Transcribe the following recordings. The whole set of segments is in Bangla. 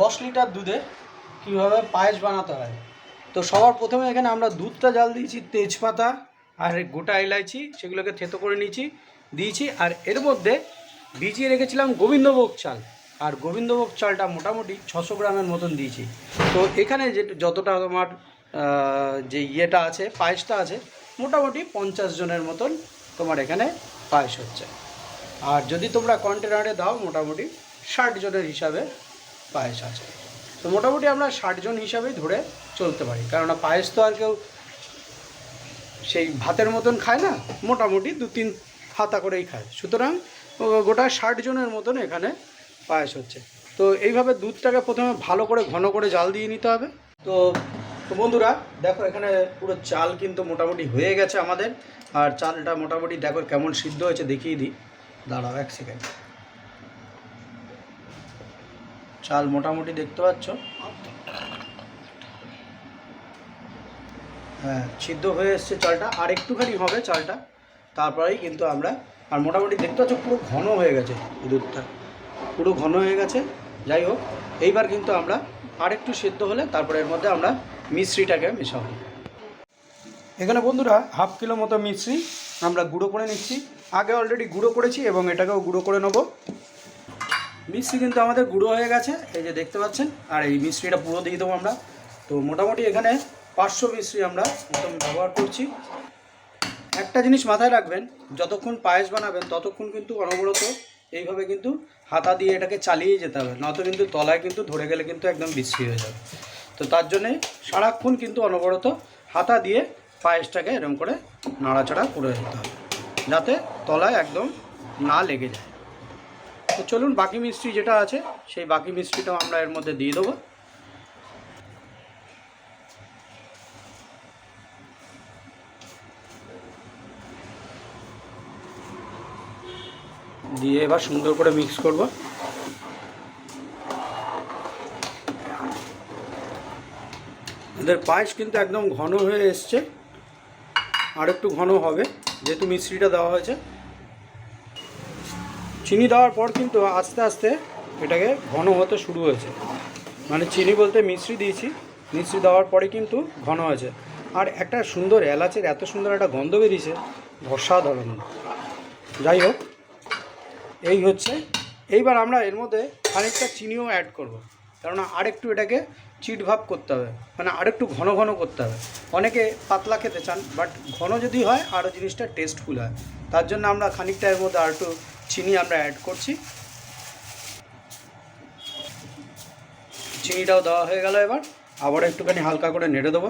দশ লিটার দুধে কীভাবে পায়েস বানাতে হয়? তো সবার প্রথমে এখানে আমরা দুধটা জাল দিয়েছি, তেজপাতা আর গোটা এলাইচি সেগুলোকে থেতো করে নিয়েছি, দিয়েছি আর এর মধ্যে ভিজিয়ে রেখেছিলাম গোবিন্দভোগ চাল। আর গোবিন্দভোগ চালটা মোটামুটি ছশো গ্রামের মতন দিয়েছি। তো এখানে যে যতটা তোমার যে ইয়েটা আছে, পায়েসটা আছে, মোটামুটি পঞ্চাশ জনের মতন তোমার এখানে পায়েস হচ্ছে। আর যদি তোমরা কন্টেনারে দাও, মোটামুটি ষাট জনের হিসাবে পায়েস আছে। তো মোটামুটি আমরা ষাটজন হিসাবেই ধরে চলতে পারি। কেননা পায়েস তো আর কেউ সেই ভাতের মতন খায় না, মোটামুটি দু তিন হাতা করেই খায়। সুতরাং গোটা ষাট জনের মতন এখানে পায়েস হচ্ছে। তো এইভাবে দুধটাকে প্রথমে ভালো করে ঘন করে জাল দিয়ে নিতে হবে। তো তো বন্ধুরা, দেখো এখানে পুরো চাল কিন্তু মোটামুটি হয়ে গেছে আমাদের। আর চালটা মোটামুটি দেখো কেমন সিদ্ধ হয়েছে, দেখিয়ে দিই। দাঁড়াও এক সেকেন্ড চাল মোটামুটি দেখতে পাচ্ছ। হ্যাঁ সিদ্ধ হয়ে এসছে চালটা। আর একটুখানি হবে চালটা। তারপরেই কিন্তু আমরা, আর মোটামুটি দেখতে পাচ্ছ পুরো ঘন হয়ে গেছে দুধটা। পুরো ঘন হয়ে গেছে। যাই হোক, এইবার কিন্তু আমরা আর একটু সিদ্ধ হলে তারপরে এর মধ্যে আমরা মিশ্রিটাকে মেশাবো। এখানে বন্ধুরা, হাফ কিলো মতো মিশ্রি আমরা গুঁড়ো করে নিচ্ছি। আগে অলরেডি গুঁড়ো করেছি এবং এটাকেও গুঁড়ো করে নেব। মিষ্টি কিন্তু আমাদের গুঁড়ো হয়ে গেছে, এই যে দেখতে পাচ্ছেন, আর এই মিষ্টিটা পুরো দিয়ে দেবো আমরা। তো মোটামুটি এখানে পাঁচশো মিষ্টি আমরা মতন ব্যবহার করছি। একটা জিনিস মাথায় রাখবেন, যতক্ষণ পায়েস বানাবেন, ততক্ষণ কিন্তু অনবরত এইভাবে কিন্তু হাতা দিয়ে এটাকে চালিয়ে যেতে হবে, নয়তো কিন্তু তলায় কিন্তু ধরে গেলে কিন্তু একদম বিশ্রী হয়ে যাবে। তো তার জন্যে সারাক্ষণ কিন্তু অনবরত হাতা দিয়ে পায়েসটাকে এরকম করে নাড়াচাড়া করে যেতে হবে, যাতে তলায় একদম না লেগে যায়। তো চলুন বাকি মিষ্টি যেটা আছে, সেই বাকি মিষ্টিটাও আমরা এর মধ্যে দিয়ে দেবো। দিয়ে এবার সুন্দর করে মিক্স করব। এদের পায়েস কিন্তু একদম ঘন হয়ে এসছে। আর একটু ঘন হবে, যেহেতু মিষ্টিটা দেওয়া হয়েছে। চিনি দেওয়ার পর কিন্তু আস্তে আস্তে এটাকে ঘন হতে শুরু হয়েছে। মানে চিনি বলতে মিশ্রি দিয়েছি, মিশ্রি দেওয়ার পরে কিন্তু ঘন হয়েছে। আর একটা সুন্দর এলাচের এত সুন্দর একটা গন্ধ বেরিয়েছে, অসাধারণ। যাই হোক, এই হচ্ছে। এইবার আমরা এর মধ্যে খানিকটা চিনিও অ্যাড করব। কেননা আরেকটু এটাকে চিট ভাব করতে হবে মানে আরেকটু ঘন ঘন করতে হবে। অনেকে পাতলা খেতে চান বাট ঘন যদি হয় আরও জিনিসটা টেস্টফুল হয়। তার জন্য আমরা খানিকটা এর মধ্যে আর একটু চিনি আমরা অ্যাড করছি। চিনিটাও দেওয়া হয়ে গেল এবার। আবার একটুখানি হালকা করে নেড়ে দেবো।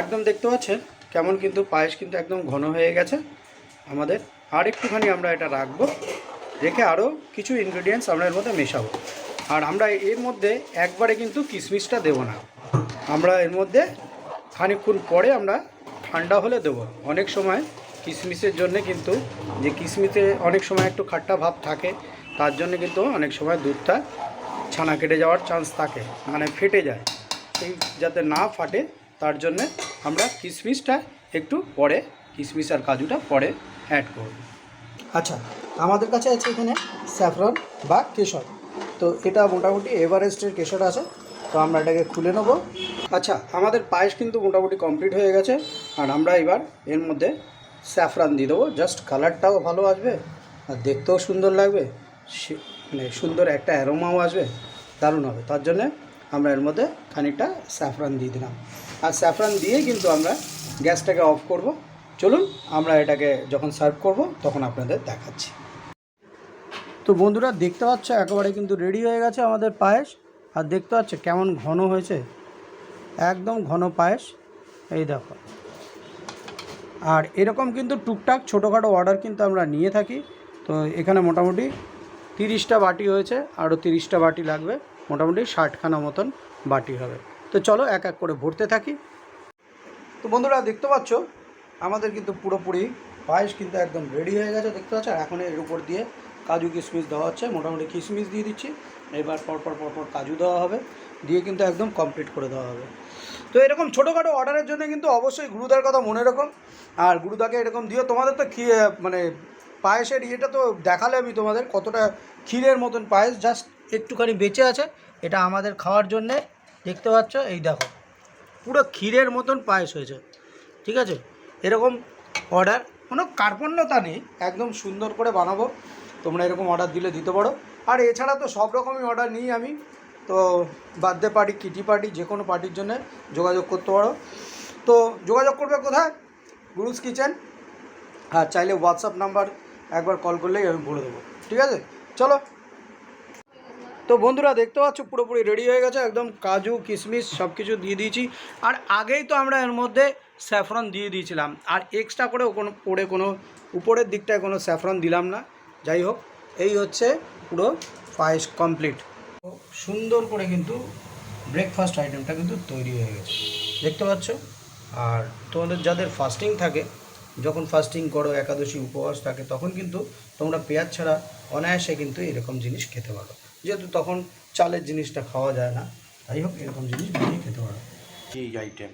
একদম দেখতে পাচ্ছেন কেমন কিন্তু পায়েস কিন্তু একদম ঘন হয়ে গেছে আমাদের। আর একটুখানি আমরা এটা রাখব। রেখে আরও কিছু ইনগ্রেডিয়েন্টস আমরা এর মধ্যে মেশাবো। আর আমরা এর মধ্যে একবারে কিন্তু কিশমিশটা দেবো না। আমরা এর মধ্যে খানিকক্ষণ পরে আমরা ঠান্ডা হলে দেবো। অনেক সময় কিশমিশের জন্য কিন্তু, যে কিশমিশে অনেক সময় একটু খাট্টা ভাব থাকে, তার জন্য কিন্তু অনেক সময় দুধটা ছানা কেটে যাওয়ার চান্স থাকে মানে ফেটে যায়। সেই যাতে না ফাটে, তার জন্যে আমরা কিশমিশটা একটু পরে কিশমিশ আর কাজুটা পরে অ্যাড করব। আচ্ছা আমাদের কাছে আছে এখানে স্যাফরন বা কেশর। তো এটা মোটামুটি এভারেস্টের কেশর আছে, তো আমরা এটাকে খুলে নেব। আচ্ছা আমাদের পায়েস কিন্তু মোটামুটি কমপ্লিট হয়ে গেছে, আর আমরা এবার এর মধ্যে স্যাফরান দিয়ে দেবো। জাস্ট কালারটাও ভালো আসবে, আর দেখতেও সুন্দর লাগবে। মানে সুন্দর একটা অ্যারোমাও আসবে, দারুণ হবে। তার জন্যে আমরা এর মধ্যে খানিকটা স্যাফরান দিয়ে দিলাম। আর স্যাফরান দিয়েই কিন্তু আমরা গ্যাসটাকে অফ করব। চলুন, আমরা এটাকে যখন সার্ভ করব, তখন আপনাদের দেখাচ্ছি। তো বন্ধুরা, দেখতে পাচ্ছ, একেবারে কিন্তু রেডি হয়ে গেছে আমাদের পায়েস। আর দেখতে পাচ্ছ, কেমন ঘন হয়েছে। একদম ঘন পায়েস। এই দেখো। আর এরকম কিন্তু টুকটাক ছোটোখাটো অর্ডার কিন্তু আমরা নিয়ে থাকি। তো এখানে মোটামুটি তিরিশটা বাটি হয়েছে, আরও তিরিশটা বাটি লাগবে, মোটামুটি ষাটখানা মতন বাটি হবে। তো চলো এক এক করে ভরতে থাকি। তো বন্ধুরা, দেখতে পাচ্ছ, আমাদের কিন্তু পুরোপুরি পায়েস কিন্তু একদম রেডি হয়ে গেছে, দেখতে পাচ্ছ? আর এখন এর উপর দিয়ে কাজু কিশমিশ দেওয়া হচ্ছে, মোটামুটি কিশমিশ দিয়ে দিচ্ছি। এবার পরপর পরপর কাজু দেওয়া হবে, দিয়ে কিন্তু একদম কমপ্লিট করে দেওয়া হবে। তো এরকম ছোটোখাটো অর্ডারের জন্য কিন্তু অবশ্যই গুরুদার কথা মনে রাখো। আর গুরুদাকে এরকম দিও, তোমাদের তো কি মানে পায়েসের ইয়েটা তো দেখালে আমি তোমাদের কতটা ক্ষীরের মতন পায়েস জাস্ট একটুখানি বেঁচে আছে, এটা আমাদের খাওয়ার জন্যে, দেখতে পাচ্ছ, এই দেখো, পুরো ক্ষীরের মতন পায়েস হয়েছে, ঠিক আছে? এরকম অর্ডার কোনো কার্পণ্যতা নেই, একদম সুন্দর করে বানাবো, তোমরা এরকম অর্ডার দিলে দিতে পারো, আর এছাড়া তো সব রকমই অর্ডার নিই আমি, তো বার্থডে পার্টি, কিটি পার্টি যে কোনো পার্টির জন্য যোগাযোগ করতে পারো, তো যোগাযোগ করবে কোথায়? গুরুস কিচেন। আর চাইলে হোয়াটসঅ্যাপ নাম্বার একবার কল করলেই আমি বলে দেবো। ঠিক আছে? চলো। তো বন্ধুরা, দেখতে পাচ্ছ, পুরোপুরি রেডি হয়ে গেছে। একদম কাজু, কিশমিশ সব কিছু দিয়ে দিয়েছি। আর আগেই তো আমরা এর মধ্যে স্যাফরন দিয়ে দিয়েছিলাম। আর এক্সট্রা করে কোনো পরে কোনো, উপরের দিকটায় কোনো স্যাফরন দিলাম না। যাই হোক, এই হচ্ছে পুরো পায়েস কমপ্লিট সুন্দর করে কিন্তু ব্রেকফাস্ট আইটেমটা কিন্তু তৈরি হয়ে গেছে। দেখতে পাচ্ছ? আর তোমাদের যাদের ফাস্টিং থাকে, যখন ফাস্টিং করো, একাদশী উপবাস থাকে, তখন কিন্তু তোমরা পেঁয়াজ ছাড়া অনায়াসে কিন্তু এরকম জিনিস খেতে পারো। যেহেতু তখন চালের জিনিসটা খাওয়া যায় না, তাই হোক, এরকম জিনিস বানিয়ে খেতে পারো। এই আইটেম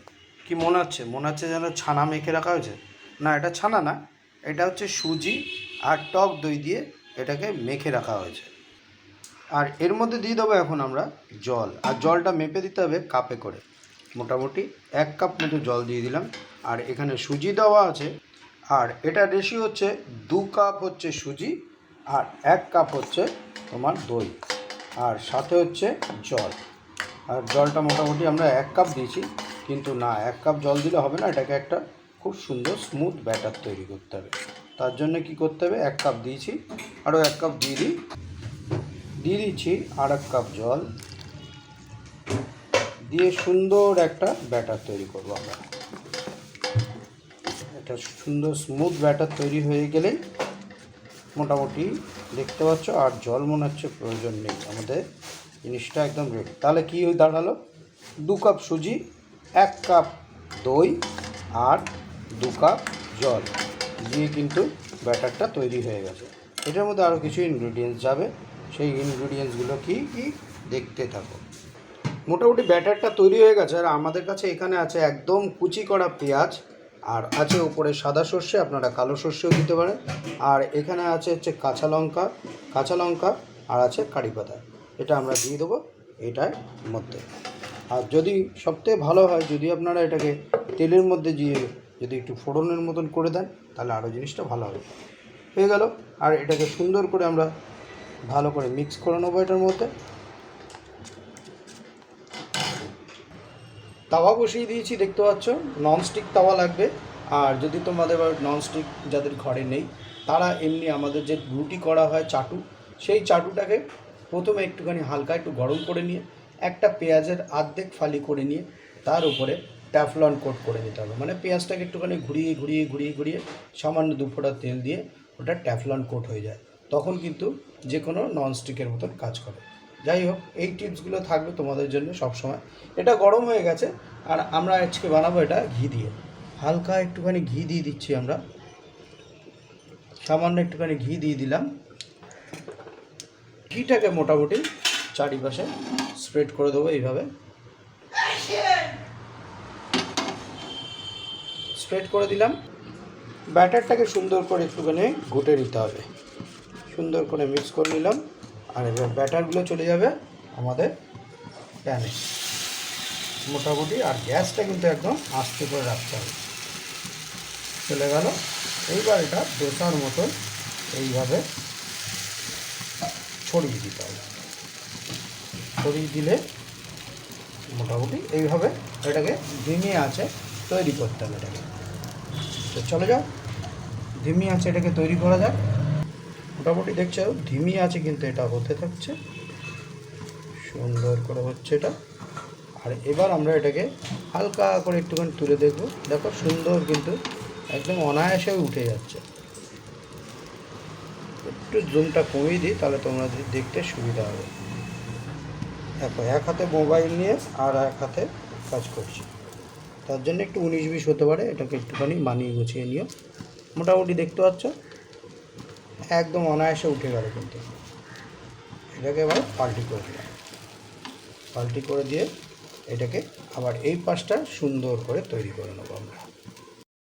কি মনে হচ্ছে? মনে হচ্ছে যেন ছানা মেখে রাখা হয়েছে? না, এটা ছানা না, এটা হচ্ছে সুজি আর টক দই দিয়ে এটাকে মেখে রাখা হয়েছে। আর এর মধ্যে দিয়ে দেবো এখন আমরা জল। আর জলটা মেপে দিতে হবে কাপে করে। মোটামুটি এক কাপ মতো জল দিয়ে দিলাম। আর এখানে সুজি দেওয়া আছে। আর এটা রেশি হচ্ছে দু কাপ হচ্ছে সুজি আর এক কাপ হচ্ছে তোমার দই। আর সাথে হচ্ছে জল। আর জলটা মোটামুটি আমরা এক কাপ দিয়েছি। কিন্তু না, এক কাপ জল দিলে হবে না। এটাকে একটা খুব সুন্দর স্মুথ ব্যাটার তৈরি করতে হবে। তার জন্য কি করতে হবে? এক কাপ দিয়েছি। আরও এক কাপ দিয়ে দিই। দিয়ে দিচ্ছি আর এক কাপ জল। দিয়ে সুন্দর একটা ব্যাটার তৈরি করব আমরা। একটা সুন্দর স্মুথ ব্যাটার তৈরি হয়ে গেলেই মোটামুটি দেখতে পাচ্ছ, আর জল মনে হচ্ছে প্রয়োজন নেই। আমাদের জিনিসটা একদম রেডি তাহলে কী দাঁড়াল? দু কাপ সুজি, এক কাপ দই, আর দু কাপ জল দিয়ে কিন্তু ব্যাটারটা তৈরি হয়ে গেছে। এটার মধ্যে আরও কিছু ইনগ্রিডিয়েন্টস যাবে। সেই ইনগ্রিডিয়েন্টসগুলো কি? কি? দেখতে থাকো। মোটামুটি ব্যাটারটা তৈরি হয়ে গেছে আর আমাদের কাছে এখানে আছে একদম কুচি করা পেঁয়াজ আর আছে উপরে সাদা সর্ষে, আপনারা কালো সর্ষেও দিতে পারেন। আর এখানে আছে হচ্ছে কাঁচা লঙ্কা কাঁচা লঙ্কা আর আছে কারি পাতা। এটা আমরা দিয়ে দেবো এটার মধ্যে। আর যদি সবথেকে ভালো হয়, যদি আপনারা এটাকে তেলের মধ্যে দিয়ে যদি একটু ফোড়নের মতন করে দেন, তাহলে আরও জিনিসটা ভালো হবে। হয়ে গেল। আর এটাকে সুন্দর করে আমরা ভালো করে মিক্স করে নেব এটার মধ্যে। তাওয়া বসিয়ে দিয়েছি, দেখতে পাচ্ছ? ননস্টিক তাওয়া লাগবে। আর যদি তোমাদের ননস্টিক যাদের ঘরে নেই, তারা এমনি আমাদের যে রুটি করা হয় চাটু, সেই চাটুটাকে প্রথমে একটুখানি হালকা একটু গরম করে নিয়ে, একটা পেঁয়াজের আর্ধেক ফালি করে নিয়ে, তার উপরে ট্যাফলন কোট করে দিতে হবে। মানে পেঁয়াজটাকে একটুখানি ঘুরিয়ে ঘুরিয়ে ঘুরিয়ে ঘুরিয়ে সামান্য দু ফোঁটা তেল দিয়ে ওটা ট্যাফলন কোট হয়ে যায়। তখন কিন্তু যে কোনো ননস্টিকের মতন কাজ করে। যাই হোক এই টিপসগুলো থাকবে তোমাদের জন্য সব সময় এটা গরম হয়ে গেছে, আর আমরা আজকে বানাবো এটা ঘি দিয়ে। হালকা একটুখানি ঘি দিয়ে দিচ্ছি আমরা। সামান্য একটুখানি ঘি দিয়ে দিলাম। ঘিটাকে মোটামুটি চারিপাশে স্প্রেড করে দেবো এইভাবে। স্প্রেড করে দিলাম। ব্যাটারটাকে সুন্দর করে একটুখানি ঘুটে নিতে হবে। সুন্দর করে মিক্স করে নিলাম। আর এবার ব্যাটারগুলো চলে যাবে আমাদের প্যানে। মোটামুটি আর গ্যাসটা কিন্তু একদম আস্তে করে রাখতে হবে। চলে গেল। এইবার এটা দোসার মতন এইভাবে ছড়িয়ে দিতে হবে। ছড়িয়ে দিলে মোটামুটি এইভাবে এটাকে ধিমে আছে তৈরি করতে হবে এটাকে। তো চলে যাও। ধিমি আছে এটাকে তৈরি করা যাক। মোটামুটি দেখছ ধিমি আছে কিন্তু এটা হতে থাকছে। সুন্দর করে হচ্ছে এটা। আর এবার আমরা এটাকে হালকা করে একটুখানি তুলে দেখব। দেখো, সুন্দর কিন্তু একদম অনায়াসে উঠে যাচ্ছে। একটু জুমটা কমিয়ে দিই, তাহলে তোমরা দেখতে সুবিধা হবে। দেখো, এক হাতে মোবাইল নিয়ে আর এক হাতে কাজ করছি। তার জন্য একটু উনিশ বিশ হতে পারে, এটাকে একটুখানি মানিয়ে গুছিয়ে নিও। মোটামুটি দেখতে পাচ্ছ? একদম অনায়াসে উঠে গেল কিন্তু। এটাকে এবার পাল্টি করে দিলাম। পাল্টি করে দিয়ে এটাকে আবার এই পাশটা সুন্দর করে তৈরি করে নেব আমরা।